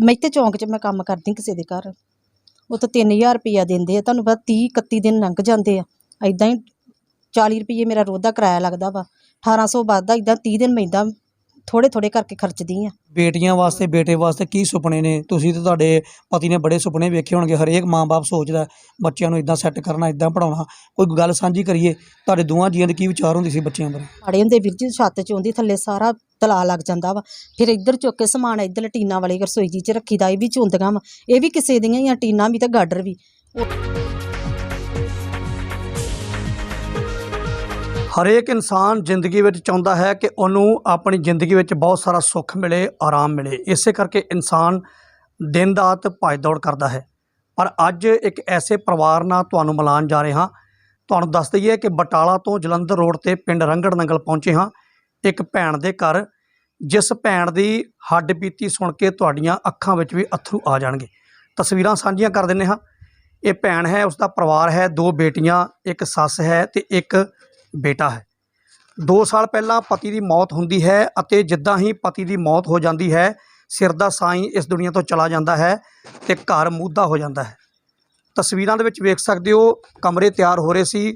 ਮੈਂ ਤੇ ਚੌਂਕ 'ਚ ਮੈਂ ਕੰਮ ਕਰਦੀ ਕਿਸੇ ਦੇ ਘਰ। ਉੱਥੇ ਤਾਂ 3000 ਰੁਪਈਆ ਦਿੰਦੇ ਆ, ਤੁਹਾਨੂੰ ਪਤਾ 30 31 ਦਿਨ ਲੰਘ ਜਾਂਦੇ ਆ। ਐਦਾਂ ਹੀ 40 ਰੁਪਈਏ ਮੇਰਾ ਰੋਜ਼ ਦਾ ਕਿਰਾਇਆ ਲੱਗਦਾ ਵਾ। 1800 ਵੱਧਦਾ ਇਦਾਂ 30 ਦਿਨ ਮੈਂ ਥੋੜੇ ਥੋੜੇ ਕਰਕੇ ਖਰਚਦੀ ਆ। ਬੇਟੀਆਂ ਵਾਸਤੇ ਬੇਟੇ ਵਾਸਤੇ ਕੀ ਸੁਪਨੇ ਨੇ? ਤੁਸੀਂ ਤੇ ਤੁਹਾਡੇ ਪਤੀ ਨੇ ਬੜੇ ਸੁਪਨੇ ਵੇਖੇ ਹੋਣਗੇ ਹਰੇਕ ਮਾਂ-ਬਾਪ ਸੋਚਦਾ ਬੱਚਿਆਂ ਨੂੰ ਇਦਾਂ ਸੈੱਟ ਕਰਨਾ ਇਦਾਂ ਪੜਾਉਣਾ ਕੋਈ ਗੱਲ ਸਾਂਝੀ ਕਰੀਏ ਤੁਹਾਡੇ ਦੋਵਾਂ ਜੀਆਂ ਦੇ ਕੀ ਵਿਚਾਰ ਹੁੰਦੇ ਸੀ ਬੱਚਿਆਂ ਬਾਰੇ? ਮਾੜੇ ਹੁੰਦੇ ਵੀਰ ਜੀ ਛੱਤ 'ਚ ਆਉਂਦੀ ਥੱਲੇ ਸਾਰਾ ਤਲਾ ਲੱਗ ਜਾਂਦਾ ਵਾ। ਫਿਰ ਇੱਧਰ ਚੁੱਕ ਕੇ ਸਮਾਨ ਇੱਧਰ ਟੀਨਾ ਵਾਲੀ ਰਸੋਈ ਜੀ 'ਚ ਰੱਖੀਦਾ ਇਹ ਵੀ ਚੁੰਦੀਆਂ ਵਾ। ਇਹ ਵੀ ਕਿਸੇ ਦੀਆਂ ਹੀ ਆ ਟੀਨਾ ਵੀ ਤੇ ਗਾਡਰ ਵੀ। ਹਰੇਕ ਇਨਸਾਨ ਜ਼ਿੰਦਗੀ ਵਿੱਚ ਚਾਹੁੰਦਾ ਹੈ ਕਿ ਉਹਨੂੰ ਆਪਣੀ ਜ਼ਿੰਦਗੀ ਵਿੱਚ ਬਹੁਤ ਸਾਰਾ ਸੁੱਖ ਮਿਲੇ, ਆਰਾਮ ਮਿਲੇ। ਇਸੇ ਕਰਕੇ ਇਨਸਾਨ ਦਿਨ ਰਾਤ ਭੱਜ ਦੌੜ ਕਰਦਾ ਹੈ। ਪਰ ਅੱਜ ਇੱਕ ਐਸੇ ਪਰਿਵਾਰ ਨਾਲ ਤੁਹਾਨੂੰ ਮਿਲਾਉਣ ਜਾ ਰਹੇ। ਹਾਂ ਤੁਹਾਨੂੰ ਦੱਸ ਦਈਏ ਕਿ ਬਟਾਲਾ ਤੋਂ ਜਲੰਧਰ ਰੋਡ ਤੇ ਪਿੰਡ ਰੰਗੜ ਨੰਗਲ ਪਹੁੰਚੇ ਹਾਂ। ਇੱਕ ਭੈਣ ਦੇ ਘਰ, ਜਿਸ ਭੈਣ ਦੀ ਹੱਡ ਬੀਤੀ ਸੁਣ ਕੇ ਤੁਹਾਡੀਆਂ ਅੱਖਾਂ ਵਿੱਚ ਵੀ ਅਥਰੂ ਆ ਜਾਣਗੇ। ਤਸਵੀਰਾਂ ਸਾਂਝੀਆਂ ਕਰ ਦਿੰਨੇ ਹਾਂ। ਇਹ ਭੈਣ ਹੈ ਉਸ ਦਾ ਪਰਿਵਾਰ ਹੈ, ਦੋ ਬੇਟੀਆਂ, ਇੱਕ ਸੱਸ ਹੈ ਤੇ ਇੱਕ ਬੇਟਾ ਹੈ। 2 ਸਾਲ ਪਹਿਲਾਂ ਪਤੀ ਦੀ ਮੌਤ ਹੁੰਦੀ ਹੈ ਅਤੇ ਜਿੱਦਾਂ ਹੀ ਪਤੀ ਦੀ ਮੌਤ ਹੋ ਜਾਂਦੀ ਹੈ, ਸਿਰ ਦਾ ਸਾਈਂ ਇਸ ਦੁਨੀਆ ਤੋਂ ਚਲਾ ਜਾਂਦਾ ਹੈ ਤੇ ਘਰ ਮੁੱਦਾ ਹੋ ਜਾਂਦਾ ਹੈ। ਤਸਵੀਰਾਂ ਦੇ ਵਿੱਚ ਵੇਖ ਸਕਦੇ ਹੋ, ਕਮਰੇ ਤਿਆਰ ਹੋ ਰਹੇ ਸੀ।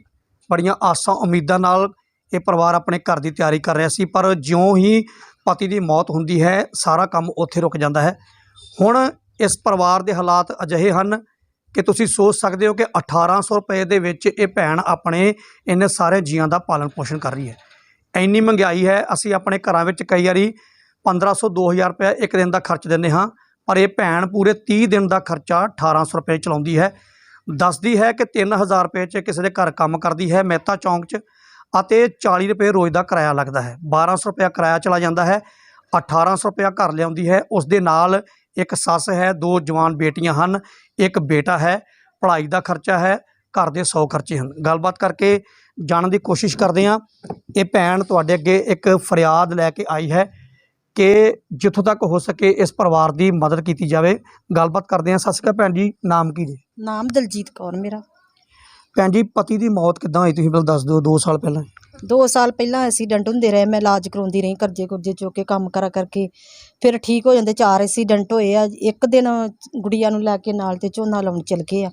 ਬੜੀਆਂ ਆਸਾਂ ਉਮੀਦਾਂ ਨਾਲ ਇਹ ਪਰਿਵਾਰ ਆਪਣੇ ਘਰ ਦੀ ਤਿਆਰੀ ਕਰ ਰਿਹਾ ਸੀ, ਪਰ ਜਿਉਂ ਹੀ ਪਤੀ ਦੀ ਮੌਤ ਹੁੰਦੀ ਹੈ, ਸਾਰਾ ਕੰਮ ਉੱਥੇ ਰੁਕ ਜਾਂਦਾ ਹੈ। ਹੁਣ ਇਸ ਪਰਿਵਾਰ ਦੇ ਹਾਲਾਤ ਅਜਿਹੇ ਹਨ ਕਿ ਤੁਸੀਂ ਸੋਚ ਸਕਦੇ ਹੋ ਕਿ 1800 ਰੁਪਏ ਦੇ ਵਿੱਚ ਇਹ ਭੈਣ ਆਪਣੇ ਇਹਨੇ ਸਾਰੇ ਜੀਆਂ ਦਾ ਪਾਲਣ ਪੋਸ਼ਣ ਕਰ ਰਹੀ ਹੈ। ਇੰਨੀ ਮਹਿੰਗਾਈ ਹੈ, ਅਸੀਂ ਆਪਣੇ ਘਰਾਂ ਵਿੱਚ ਕਈ ਵਾਰੀ 1500 2000 ਰੁਪਏ ਇੱਕ ਦਿਨ ਦਾ ਖਰਚ ਦਿੰਦੇ ਹਾਂ, ਪਰ ਇਹ ਭੈਣ ਪੂਰੇ 30 ਦਿਨ ਦਾ ਖਰਚਾ 1800 ਰੁਪਏ ਚਲਾਉਂਦੀ ਹੈ। ਦੱਸਦੀ ਹੈ ਕਿ 3000 ਰੁਪਏ 'ਚ ਕਿਸੇ ਦੇ ਘਰ ਕੰਮ ਕਰਦੀ ਹੈ, ਮਹਿਤਾ ਚੌਂਕ 'ਚ, ਅਤੇ 40 ਰੁਪਏ ਰੋਜ਼ ਦਾ ਕਿਰਾਇਆ ਲੱਗਦਾ ਹੈ। 1200 ਰੁਪਏ ਕਿਰਾਇਆ ਚਲਾ ਜਾਂਦਾ ਹੈ 1800 ਰੁਪਏ ਘਰ ਲਿਆਉਂਦੀ ਹੈ, ਉਸ ਦੇ ਨਾਲ ਇੱਕ ਸੱਸ ਹੈ ਦੋ ਜਵਾਨ ਬੇਟੀਆਂ ਹਨ ਇੱਕ ਬੇਟਾ ਹੈ ਪੜ੍ਹਾਈ ਦਾ ਖਰਚਾ ਹੈ ਘਰ ਦੇ 100 ਖਰਚੇ ਹਨ। ਗੱਲਬਾਤ ਕਰਕੇ ਜਾਣਨ ਦੀ ਕੋਸ਼ਿਸ਼ ਕਰਦੇ ਹਾਂ। ਇਹ ਭੈਣ ਤੁਹਾਡੇ ਅੱਗੇ ਇੱਕ ਫਰਿਆਦ ਲੈ ਕੇ ਆਈ ਹੈ ਕਿ ਜਿੱਥੋਂ ਤੱਕ ਹੋ ਸਕੇ ਇਸ ਪਰਿਵਾਰ ਦੀ ਮਦਦ ਕੀਤੀ ਜਾਵੇ। ਗੱਲਬਾਤ ਕਰਦੇ ਹਾਂ। ਸਤਿ ਸ਼੍ਰੀ ਅਕਾਲ ਭੈਣ ਜੀ ਨਾਮ ਕੀ ਜੀ? ਨਾਮ ਦਲਜੀਤ ਕੌਰ ਮੇਰਾ। ਭੈਣ ਜੀ ਪਤੀ ਦੀ ਮੌਤ ਕਿੱਦਾਂ ਹੋਈ? ਤੁਸੀਂ ਮੈਨੂੰ ਦੱਸ ਦਿਓ 2 ਸਾਲ ਪਹਿਲਾਂ। 2 ਸਾਲ ਪਹਿਲਾਂ ਐਕਸੀਡੈਂਟ ਹੁੰਦੇ ਰਹੇ ਮੈਂ ਇਲਾਜ ਕਰਾਉਂਦੀ ਰਹੀ ਕਰਜ਼ੇ ਕੁਰਜ਼ੇ ਚੁੱਕ ਕੇ ਕੰਮ ਕਰਾ ਕਰਕੇ। ਫਿਰ ਠੀਕ ਹੋ ਜਾਂਦੇ ਚਾਰ ਐਕਸੀਡੈਂਟ ਹੋਏ ਆ ਇੱਕ ਦਿਨ ਗੁੜੀਆ ਨੂੰ ਲੈ ਕੇ ਨਾਲ ਤੇ ਝੋਨਾ ਲਾਉਣ ਚਲ ਗਏ ਆ।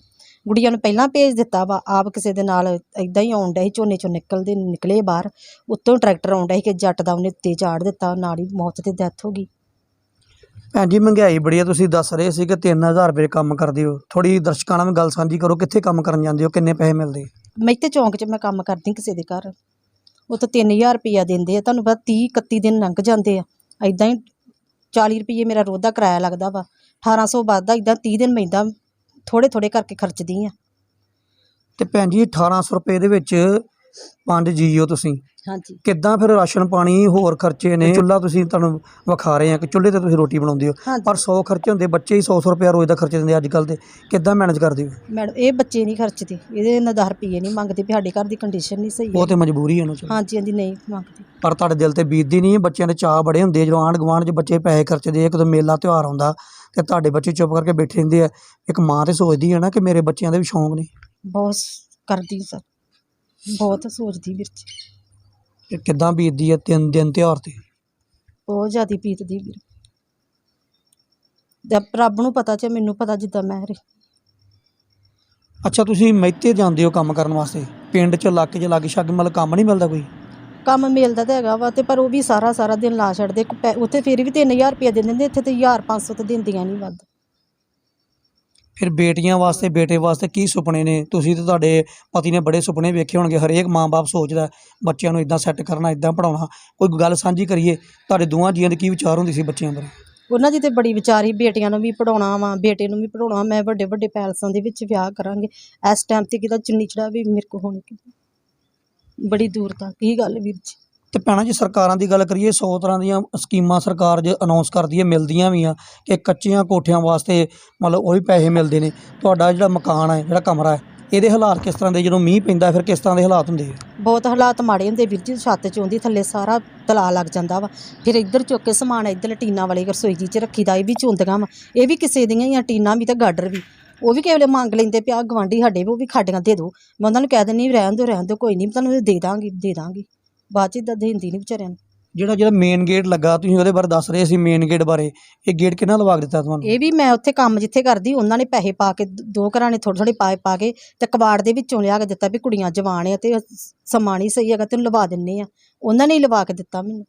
ਗੁੜੀਆ ਨੂੰ ਪਹਿਲਾਂ ਭੇਜ ਦਿੱਤਾ ਵਾ ਆਪ ਕਿਸੇ ਦੇ ਨਾਲ ਇਦਾਂ ਹੀ ਆਉਣ ਡਿਆ ਸੀ ਝੋਨੇ ਚੋਂ ਨਿਕਲਦੇ ਨਿਕਲੇ ਬਾਹਰ। ਉੱਤੋਂ ਟਰੈਕਟਰ ਆਉਣ ਡਿਆ ਸੀ ਕਿ ਜੱਟ ਦਾ ਉਹਨੇ ਉੱਤੇ ਚਾੜ ਦਿੱਤਾ ਨਾਲ ਹੀ ਮੌਤ ਤੇ ਡੈਥ ਹੋ ਗਈ। ਭੈਣ ਜੀ ਮਹਿੰਗਾਈ ਬੜੀ ਹੈ ਤੁਸੀਂ ਦੱਸ ਰਹੇ ਸੀ ਕਿ 3000 ਰੁਪਏ ਕੰਮ ਕਰਦੇ ਹੋ। ਥੋੜੀ ਦਰਸ਼ਕਾਂ ਨਾਲ ਵੀ ਗੱਲ ਸਾਂਝੀ ਕਰੋ ਕਿੱਥੇ ਕੰਮ ਕਰਨ ਜਾਂਦੇ ਹੋ ਕਿੰਨੇ ਪੈਸੇ ਮਿਲਦੇ? ਮੈਂ ਤੇ ਚੌਂਕ 'ਚ ਮੈਂ ਕੰਮ ਕਰਦੀ ਕਿਸੇ ਦੇ ਘਰ। ਉਹ ਤਾਂ 3000 ਰੁਪਇਆ ਦਿੰਦੇ ਆ, ਤੁਹਾਨੂੰ ਪਤਾ 30 31 ਦਿਨ ਲੰਘ ਜਾਂਦੇ ਆ। ਐਦਾਂ ਹੀ 40 ਰੁਪਈਏ ਮੇਰਾ ਰੋਜ਼ ਦਾ ਕਿਰਾਇਆ ਲੱਗਦਾ ਵਾ। 1800 ਵੱਧਦਾ ਇਦਾਂ 30 ਦਿਨ ਮੈਂ ਥੋੜੇ ਥੋੜੇ ਕਰਕੇ ਖਰਚਦੀ ਆ। ਤੇ ਭੈਣ ਜੀ 1800 ਰੁਪਏ ਦੇ ਵਿੱਚ ਪੰਜ ਜੀਓ ਤੁਸੀਂ। ਹਾਂਜੀ। ਕਿੱਦਾਂ ਫਿਰ ਰਾਸ਼ਨ ਪਾਣੀ ਹੋਰ ਖਰਚੇ ਨੇ? ਚੁੱਲ੍ਹਾ ਤੁਸੀਂ ਤੁਹਾਨੂੰ ਵਿਖਾ ਰਹੇ ਆ ਕਿ ਚੁੱਲ੍ਹੇ ਤੇ ਤੁਸੀਂ ਰੋਟੀ ਬਣਾਉਂਦੇ ਹੋ। ਹਾਂਜੀ। ਪਰ 100 ਖਰਚੇ ਹੁੰਦੇ ਬੱਚੇ ਹੀ 100 100 ਰੁਪਏ ਰੋਜ਼ ਦਾ ਖਰਚੇ ਦਿੰਦੇ ਅੱਜ ਕੱਲ ਤੇ ਕਿੱਦਾਂ ਮੈਨੇਜ ਕਰਦੇ ਹੋ? ਮੈਡਮ ਇਹ ਬੱਚੇ ਨਹੀਂ ਖਰਚਦੇ। ਇਹਦੇ ਨਾਲ 10 ਰੁਪਈਏ ਨਹੀਂ ਮੰਗਦੇ ਵੀ ਸਾਡੇ ਘਰ ਦੀ ਕੰਡੀਸ਼ਨ ਨਹੀਂ ਸਹੀ ਉਹ ਹੈ। ਤੇ ਮਜਬੂਰੀ ਹੈ ਨਾ ਚਲੋ। ਹਾਂਜੀ ਹਾਂਜੀ ਨਹੀਂ ਮੰਗਦੇ। ਪਰ ਤੁਹਾਡੇ ਦਿਲ ਤੇ ਬੀਤਦੀ ਨਹੀਂ ਬੱਚਿਆਂ ਦੇ ਚਾਹ ਬੜੇ ਹੁੰਦੇ ਆ। ਜਦੋਂ ਆਂਢ ਗੁਆਂਢ 'ਚ ਬੱਚੇ ਪੈਸੇ ਖਰਚਦੇ ਆ ਕਦੋਂ ਮੇਲਾ ਤਿਉਹਾਰ ਆਉਂਦਾ ਤੇ ਤੁਹਾਡੇ ਬੱਚੇ ਚੁੱਪ ਕਰਕੇ ਬੈਠੇ ਰਹਿੰਦੇ ਆ। ਇੱਕ ਮਾਂ ਤੇ ਸੋਚਦੀ ਹੈ ਨਾ ਕਿ ਮੇਰੇ ਬੱਚਿਆਂ ਦੇ ਵੀ ਸ਼ੌਂਕ ਨੇ। ਬਹੁਤ ਕਰਦੀ ਸਰ। ਬਹੁਤ ਸੋਚਦੀ ਵੀਰ ਜੀ। ਕਿ ਕਿੱਦਾਂ ਬੀਤਦੀ ਹੈ ਤਿੰਨ ਦਿਨ ਤਿਉਹਾਰ ਤੇ? ਬਹੁਤ ਜ਼ਿਆਦਾ ਬੀਤਦੀ ਵੀਰ। ਤੇ ਰੱਬ ਨੂੰ ਪਤਾ ਚ ਮੈਨੂੰ ਪਤਾ ਜਿੱਦਾਂ ਮੈਂ ਰਹੀ ਅੱਛਾ ਤੁਸੀਂ ਮਹਿਤੇ ਜਾਂਦੇ ਹੋ ਕੰਮ ਕਰਨ ਵਾਸਤੇ? ਪਿੰਡ 'ਚ ਇਲਾਕੇ 'ਚ ਲਾਗੇ ਛਾਗੇ ਮਤਲਬ ਕੰਮ ਨਹੀਂ ਮਿਲਦਾ ਕੋਈ? ਕੰਮ ਮਿਲਦਾ ਤਾਂ ਹੈਗਾ ਵਾ ਤੇ ਪਰ ਉਹ ਵੀ ਸਾਰਾ ਸਾਰਾ ਦਿਨ ਲਾ ਛੱਡਦੇ। ਪੈ- ਉੱਥੇ ਫਿਰ ਵੀ 3000 ਰੁਪਇਆ ਦੇ ਦਿੰਦੇ ਇੱਥੇ ਤੇ 1000 500 ਤੇ ਦਿੰਦੀਆਂ ਨਹੀਂ ਵੱਧ। ਫਿਰ ਬੇਟੀਆਂ ਵਾਸਤੇ, ਬੇਟੇ ਵਾਸਤੇ ਕੀ ਸੁਪਨੇ ਨੇ? ਤੁਸੀਂ ਤੇ ਤੁਹਾਡੇ ਪਤੀ ਨੇ ਬੜੇ ਸੁਪਨੇ ਵੇਖੇ ਹੋਣਗੇ, ਹਰੇਕ ਮਾਂ-ਬਾਪ ਸੋਚਦਾ, ਬੱਚਿਆਂ ਨੂੰ ਇਦਾਂ ਸੈੱਟ ਕਰਨਾ ਇਦਾਂ ਪੜਾਉਣਾ ਕੋਈ ਗੱਲ ਸਾਂਝੀ ਕਰੀਏ, ਤੁਹਾਡੇ ਦੋਵਾਂ ਜੀਆਂ ਦੇ ਕੀ ਵਿਚਾਰ ਹੁੰਦੇ ਸੀ ਬੱਚਿਆਂ ਬਾਰੇ? ਉਹਨਾਂ ਦੀ ਤੇ ਬੜੀ ਵਿਚਾਰੀ, ਬੇਟੀਆਂ ਨੂੰ ਵੀ ਪੜਾਉਣਾ ਵਾ, ਬੇਟੇ ਨੂੰ ਵੀ ਪੜਾਉਣਾ ਮੈਂ ਵੱਡੇ ਵੱਡੇ ਪੈਲਸਾਂ ਦੇ ਵਿੱਚ ਵਿਆਹ ਕਰਾਂਗੇ। ਇਸ ਟਾਈਮ ਤੇ ਕਿਦਾ ਚੁੰਨੀ ਚੜਾ ਵੀ ਮੇਰੇ ਕੋ ਹੋਣੀ ਬੜੀ ਦੂਰ ਤੱਕ ਕੀ ਗੱਲ ਵੀਰ ਜੀ। ਤੇ ਭੈਣਾਂ, ਜੀ ਸਰਕਾਰਾਂ ਦੀ ਗੱਲ ਕਰੀਏ 100 ਤਰ੍ਹਾਂ ਦੀਆਂ ਸਕੀਮਾਂ ਸਰਕਾਰ ਜੇ ਅਨਾਉਂਸ ਕਰਦੀ ਹੈ, ਮਿਲਦੀਆਂ ਵੀ ਆ ਕਿ ਕੱਚੀਆਂ ਕੋਠਿਆਂ ਵਾਸਤੇ ਮਤਲਬ ਉਹ ਵੀ ਪੈਸੇ ਮਿਲਦੇ ਨੇ। ਤੁਹਾਡਾ ਜਿਹੜਾ ਮਕਾਨ ਹੈ, ਜਿਹੜਾ ਕਮਰਾ ਹੈ, ਇਹਦੇ ਹਾਲਾਤ ਕਿਸ ਤਰ੍ਹਾਂ ਦੇ? ਜਦੋਂ ਮੀਂਹ ਪੈਂਦਾ, ਫਿਰ ਕਿਸ ਤਰ੍ਹਾਂ ਦੇ ਹਾਲਾਤ ਹੁੰਦੇ ਆ? ਬਹੁਤ ਹਾਲਾਤ ਮਾੜੇ ਹੁੰਦੇ ਵੀਰ ਜੀ, ਛੱਤ ਚ ਆਉਂਦੀ ਥੱਲੇ ਸਾਰਾ ਤਲਾ ਲੱਗ ਜਾਂਦਾ ਵਾ। ਫਿਰ ਇੱਧਰ ਚੁੱਕ ਕੇ ਸਮਾਨ ਇੱਧਰ ਟੀਨਾ ਵਾਲੀ ਰਸੋਈ ਜੀ ਚ ਰੱਖੀਦਾ ਇਹ ਵੀ ਚੁੰਦੀਆਂ ਵਾ। ਇਹ ਵੀ ਕਿਸੇ ਦੀਆਂ ਹੀ ਆ, ਟੀਨਾ ਵੀ ਤੇ ਗਾਡਰ ਵੀ। ਉਹ ਵੀ ਕਿਸੇ ਵੇਲੇ ਮੰਗ ਲੈਂਦੇ ਪਿਆ, ਗਵਾਂਢੀ ਸਾਡੇ ਵੀ, ਉਹ ਵੀ ਖਾਡੀਆਂ ਦੇ ਦਿਓ ਮੈਂ ਉਹਨਾਂ ਨੂੰ ਕਹਿ ਦਿੰਦੀ, ਰਹਿਣ ਦਿਓ ਰਹਿਣ ਦਿਓ, ਕੋਈ ਨਹੀਂ ਤੁਹਾਨੂੰ ਦੇ ਦਾਂਗੀ ਦੇ ਦਾਂਗੀ। ਬਾਅਦ ਚ ਇਦਾਂ ਦੇਂਦੀ ਨਹੀਂ ਵਿਚਾਰਿਆਂ ਨੂੰ। ਜਿਹੜਾ ਜਿਹੜਾ ਮੇਨ ਗੇਟ ਲੱਗਾ ਤੁਸੀਂ ਉਹਦੇ ਬਾਰੇ ਦੱਸ ਰਹੇ ਸੀ ਮੇਨ ਗੇਟ ਬਾਰੇ। ਇਹ ਗੇਟ ਕਿਹਨਾਂ ਲਵਾ ਕੇ ਦਿੱਤਾ ਤੁਹਾਨੂੰ? ਇਹ ਵੀ ਮੈਂ ਉੱਥੇ ਕੰਮ ਜਿੱਥੇ ਕਰਦੀ ਉਹਨਾਂ ਨੇ ਪੈਸੇ ਪਾ ਕੇ ਦ- ਘਰਾਂ ਨੇ ਥੋੜ੍ਹੇ ਥੋੜ੍ਹੇ ਪਾਏ ਪਾ ਕੇ ਤੇ ਕਬਾੜ ਦੇ ਵਿੱਚੋਂ ਲਿਆ ਕੇ ਦਿੱਤਾ ਵੀ ਕੁੜੀਆਂ ਜਵਾਨ ਆ ਤੇ ਸਮਾਂ ਨਹੀਂ ਸਹੀ ਹੈਗਾ ਤੈਨੂੰ ਲਵਾ ਦਿੰਨੇ ਆ। ਉਹਨਾਂ ਨੇ ਹੀ ਲਵਾ ਕੇ ਦਿੱਤਾ ਮੈਨੂੰ।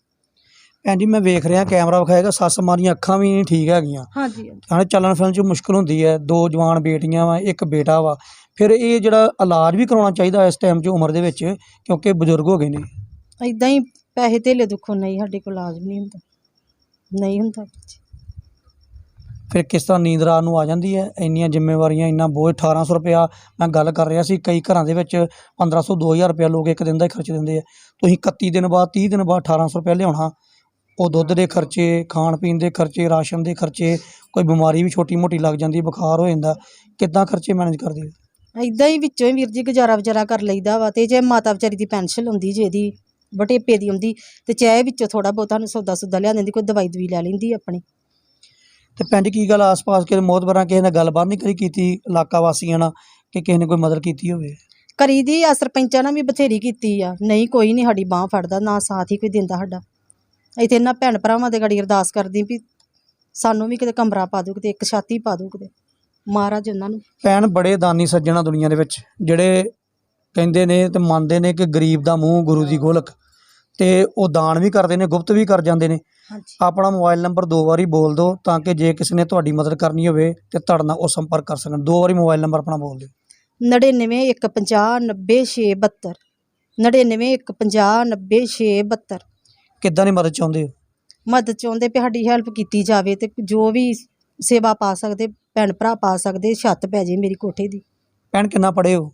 ਭੈਣ ਜੀ ਮੈਂ ਵੇਖ ਰਿਹਾ ਕੈਮਰਾ ਵਿਖਾਏਗਾ ਸੱਸ ਮਾਰੀਆਂ ਅੱਖਾਂ ਵੀ ਨਹੀਂ ਠੀਕ ਹੈਗੀਆਂ। ਹਾਂਜੀ ਹਾਲੇ ਚੱਲਣ ਫਿਰਨ 'ਚ ਮੁਸ਼ਕਲ ਹੁੰਦੀ ਹੈ ਦੋ ਜਵਾਨ ਬੇਟੀਆਂ ਵਾ ਇੱਕ ਬੇਟਾ ਵਾ। ਫਿਰ ਇਹ ਜਿਹੜਾ ਇਲਾਜ ਵੀ ਕਰਾਉਣਾ ਚਾਹੀਦਾ ਇਸ ਟਾਈਮ 'ਚ ਉਮਰ ਦੇ ਵਿੱਚ ਕਿਉਂਕਿ ਬਜ਼ੁਰਗ ਹੋ ਗਏ ਨੇ। ਇਦਾਂ ਹੀ ਪੈਸੇ ਧੇਲੇ ਦੁੱਖੋਂ ਨਹੀਂ ਸਾਡੇ ਕੋਲ ਇਲਾਜ ਨਹੀਂ ਹੁੰਦਾ ਨਹੀਂ ਹੁੰਦਾ ਬੱਚੇ ਫਿਰ ਕਿਸ ਤਰ੍ਹਾਂ ਨੀਂਦ ਰਾਤ ਨੂੰ ਆ ਜਾਂਦੀ ਹੈ? ਇੰਨੀਆਂ ਜ਼ਿੰਮੇਵਾਰੀਆਂ ਇੰਨਾ ਬੋਝ 1800 ਰੁਪਇਆ ਮੈਂ ਗੱਲ ਕਰ ਰਿਹਾ ਸੀ ਕਈ ਘਰਾਂ ਦੇ ਵਿੱਚ 1500 2000 ਰੁਪਇਆ ਲੋਕ ਇੱਕ ਦਿਨ ਦਾ ਹੀ ਖਰਚ ਦਿੰਦੇ ਆ। ਤੁਸੀਂ 31 ਦਿਨ ਬਾਅਦ 30 ਦਿਨ ਬਾਅਦ 1800 ਰੁਪਇਆ ਲਿਆਉਣਾ। ਉਹ ਦੁੱਧ ਦੇ ਖਰਚੇ ਖਾਣ ਪੀਣ ਦੇ ਖਰਚੇ ਰਾਸ਼ਨ ਦੇ ਖਰਚੇ ਕੋਈ ਬਿਮਾਰੀ ਵੀ ਛੋਟੀ ਮੋਟੀ ਲੱਗ ਜਾਂਦੀ ਬੁਖਾਰ ਹੋ ਜਾਂਦਾ ਕਿੱਦਾਂ ਖਰਚੇ ਮੈਨੇਜ ਕਰਦੇ ਹੋ? ਇਦਾਂ ਹੀ ਵਿੱਚੋਂ ਹੀ ਵੀਰ ਜੀ ਗੁਜ਼ਾਰਾ ਵਿਚਾਰਾ ਕਰ ਲਈਦਾ ਵਾ ਤੇ ਜੇ ਮਾਤਾ ਵਿਚਾਰੀ ਦੀ ਪੈਨਸ਼ਨ ਹੁੰਦੀ ਜੇ ਇਹਦੀ ਵਟੇਪੇ ਦੀ ਹੁੰਦੀ ਤੇ ਚਾਹੇ ਵਿੱਚੋਂ ਥੋੜਾ ਬਹੁਤਾ ਨੂੰ ਸੌਦਾ ਸੁਦਾ ਲਿਆ ਦਿੰਦੀ ਕੋਈ ਦਵਾਈ ਦਵਾਈ ਲੈ ਲੈਂਦੀ ਆਪਣੀ। ਤੇ ਪਿੰਡ ਕੀ ਗੱਲ ਆਸ-ਪਾਸ ਕੇ ਮੋਤਬਰਾਂ ਕਿਸੇ ਨਾਲ ਗੱਲਬਾਤ ਨਹੀਂ ਕਰੀ ਕੀਤੀ ਇਲਾਕਾ ਵਾਸੀਆਂ ਨਾਲ ਕਿ ਕਿਸੇ ਨੇ ਕੋਈ ਮਦਦ ਕੀਤੀ ਹੋਵੇ? ਕਰੀ ਦੀ ਆ ਸਰਪੰਚਾਂ ਨਾਲ ਵੀ ਬਥੇਰੀ ਕੀਤੀ ਆ। ਨਹੀਂ ਕੋਈ ਨਹੀਂ ਸਾਡੀ ਬਾਹ ਫੜਦਾ ਨਾ ਸਾਥ ਹੀ ਕੋਈ ਦਿੰਦਾ ਸਾਡਾ। ਇੱਥੇ ਇਹਨਾਂ ਭੈਣ ਭਰਾਵਾਂ ਦੇ ਗੜੀ ਅਰਦਾਸ ਕਰਦੀ ਵੀ ਸਾਨੂੰ ਵੀ ਕਿਤੇ ਕਮਰਾ ਪਾ ਦਿਓ ਕਿਤੇ ਇੱਕ ਛਾਤੀ ਪਾ ਦਿਓ ਕਿਤੇ। ਮਹਾਰਾਜ ਉਹਨਾਂ ਨੂੰ। ਭੈਣ ਬੜੇ ਦਾਨੀ ਸੱਜਣਾ ਦੁਨੀਆ ਦੇ ਵਿੱਚ ਜਿਹੜੇ ਕਹਿੰਦੇ ਨੇ ਤੇ ਮੰਨਦੇ ਨੇ ਕਿ ਗਰੀਬ ਦਾ ਮੂੰਹ ਗੁਰੂ ਦੀ ਗੋਲਕ। ਤੇ ਉਹ ਦਾਨ ਵੀ ਕਰਦੇ ਨੇ ਗੁਪਤ ਵੀ ਕਰ ਜਾਂਦੇ ਨੇ। ਹਾਂਜੀ। ਆਪਣਾ ਮੋਬਾਈਲ ਨੰਬਰ ਦੋ ਵਾਰੀ ਬੋਲ ਦਿਓ ਤਾਂ ਕਿ ਜੇ ਕਿਸੇ ਨੇ ਤੁਹਾਡੀ ਮਦਦ ਕਰਨੀ ਹੋਵੇ ਤੇ ਤੁਹਾਡੇ ਨਾਲ ਉਹ ਸੰਪਰਕ ਕਰ ਸਕਣ। ਦੋ ਵਾਰੀ ਮੋਬਾਈਲ ਨੰਬਰ ਆਪਣਾ ਬੋਲ ਦਿਓ। 99 150 90 672 99 150 90 672 ਕਿੱਦਾਂ ਦੀ ਮਦਦ ਚਾਹੁੰਦੇ ਹੋ? ਮਦਦ ਚਾਹੁੰਦੇ ਵੀ ਸਾਡੀ ਹੈਲਪ ਕੀਤੀ ਜਾਵੇ ਤੇ ਜੋ ਵੀ ਸੇਵਾ ਪਾ ਸਕਦੇ ਭੈਣ ਭਰਾ ਪਾ ਸਕਦੇ ਛੱਤ ਪੈ ਜੇ ਮੇਰੀ ਕੋਠੇ ਦੀ। ਭੈਣ ਕਿੰਨਾ ਪੜ੍ਹੇ ਹੋ?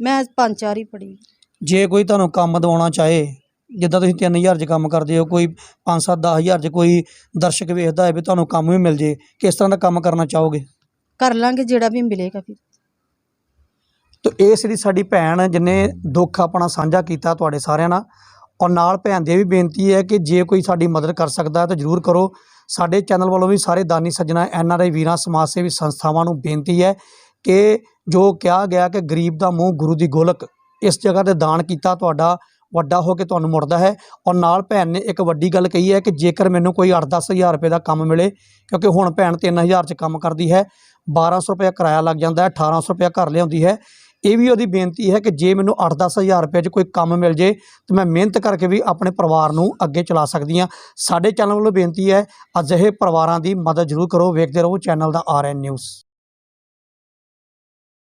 ਮੈਂ ਪੰਜ ਚਾਰ ਹੀ ਪੜੀ ਜੇ ਕੋਈ ਤੁਹਾਨੂੰ ਕੰਮ ਦਿਵਾਉਣਾ ਚਾਹੇ ਜਿੱਦਾਂ ਤੁਸੀਂ 3000 'ਚ ਕੰਮ ਕਰਦੇ ਹੋ ਕੋਈ 5-7 10000 'ਚ ਕੋਈ ਦਰਸ਼ਕ ਵੇਖਦਾ ਹੈ ਵੀ ਤੁਹਾਨੂੰ ਕੰਮ ਵੀ ਮਿਲ ਜੇ। ਕਿਸ ਤਰ੍ਹਾਂ ਦਾ ਕੰਮ ਕਰਨਾ ਚਾਹੋਗੇ? ਕਰ ਲਾਂਗੇ ਜਿਹੜਾ ਵੀ ਮਿਲੇਗਾ ਫਿਰ। ਤੋ ਇਹ ਜਿਹੜੀ ਸਾਡੀ ਭੈਣ ਜਿਹਨੇ ਦੁੱਖ ਆਪਣਾ ਸਾਂਝਾ ਕੀਤਾ ਤੁਹਾਡੇ ਸਾਰਿਆਂ ਨਾਲ। ਔਰ ਨਾਲ ਭੈਣ ਦੀ ਇਹ ਵੀ ਬੇਨਤੀ ਹੈ ਕਿ ਜੇ ਕੋਈ ਸਾਡੀ ਮਦਦ ਕਰ ਸਕਦਾ ਹੈ ਤਾਂ ਜਰੂਰ ਕਰੋ। ਸਾਡੇ ਚੈਨਲ ਵੱਲੋਂ ਵੀ ਸਾਰੇ ਦਾਨੀ ਸੱਜਣਾ ਐਨ ਆਰ ਆਈ ਵੀਰਾਂ ਸਮਾਜ ਸੇਵੀ ਸੰਸਥਾਵਾਂ ਨੂੰ ਬੇਨਤੀ ਹੈ ਕਿ ਜੋ ਕਿਹਾ ਗਿਆ ਕਿ ਗਰੀਬ ਦਾ ਮੂੰਹ ਗੁਰੂ ਦੀ ਗੋਲਕ ਇਸ ਜਗ੍ਹਾ ਤੇ ਦਾਨ ਕੀਤਾ ਤੁਹਾਡਾ। ਵੱਡਾ ਹੋ ਕੇ ਤੁਹਾਨੂੰ ਮੁੜਦਾ ਹੈ। ਔਰ ਨਾਲ ਭੈਣ ਨੇ ਇੱਕ ਵੱਡੀ ਗੱਲ ਕਹੀ ਹੈ ਕਿ ਜੇਕਰ ਮੈਨੂੰ ਕੋਈ 8-10 ਹਜ਼ਾਰ ਰੁਪਏ ਦਾ ਕੰਮ ਮਿਲੇ, ਕਿਉਂਕਿ ਹੁਣ ਭੈਣ 3000 ਚ ਕੰਮ ਕਰਦੀ ਹੈ 1200 ਰੁਪਏ ਕਿਰਾਇਆ ਲੱਗ ਜਾਂਦਾ ਹੈ 1800 ਰੁਪਏ ਘਰ ਲਿਆਉਂਦੀ ਹੈ। ਇਹ ਵੀ ਉਹਦੀ ਬੇਨਤੀ ਹੈ ਕਿ ਜੇ ਮੈਨੂੰ 8-10 ਹਜ਼ਾਰ ਰੁਪਏ 'ਚ ਕੋਈ ਕੰਮ ਮਿਲ ਜੇ, ਤਾਂ ਮੈਂ ਮਿਹਨਤ ਕਰਕੇ ਵੀ ਆਪਣੇ ਪਰਿਵਾਰ ਨੂੰ ਅੱਗੇ ਚਲਾ ਸਕਦੀ ਹਾਂ। ਸਾਡੇ ਚੈਨਲ ਵੱਲੋਂ ਬੇਨਤੀ ਹੈ, ਅਜਿਹੇ ਪਰਿਵਾਰਾਂ ਦੀ ਮਦਦ ਜ਼ਰੂਰ ਕਰੋ। ਵੇਖਦੇ ਰਹੋ ਚੈਨਲ ਦਾ ਆਰ ਐਨ ਨਿਊਜ਼।